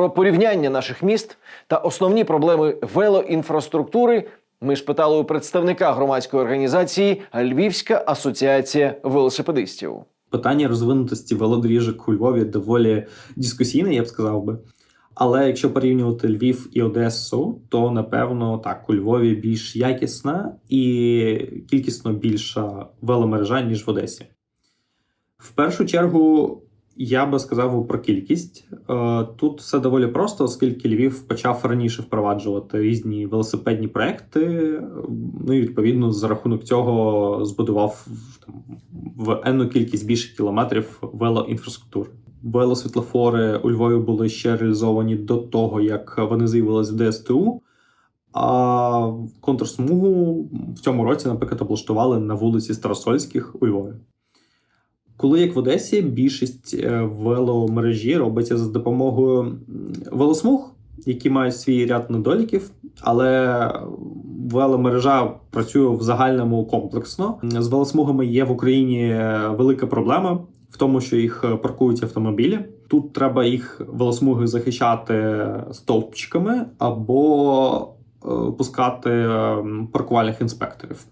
Про порівняння наших міст та основні проблеми велоінфраструктури ми ж питали у представника громадської організації Львівська асоціація велосипедистів. Питання розвинутості велодоріжок у Львові доволі дискусійне, я б сказав би. Але якщо порівнювати Львів і Одесу, то напевно так у Львові більш якісна і кількісно більша веломережа, ніж в Одесі. В першу чергу я би сказав про кількість. Е, Тут все доволі просто, оскільки Львів почав раніше впроваджувати різні велосипедні проекти. Ну і відповідно за рахунок цього збудував там, в енну кількість більше кілометрів велоінфраструктури. Велосвітлофори у Львові були ще реалізовані до того, як вони з'явилися в ДСТУ. А контрсмугу в цьому році, наприклад, облаштували на вулиці Старосольських у Львові. Коли як в Одесі, більшість е, веломережі робиться за допомогою велосмуг, які мають свій ряд недоліків, але веломережа працює в загальному комплексно. З велосмугами є в Україні е, велика проблема в тому, що їх е, паркують автомобілі. Тут треба їх велосмуги захищати стовпчиками або пускати паркувальних інспекторів.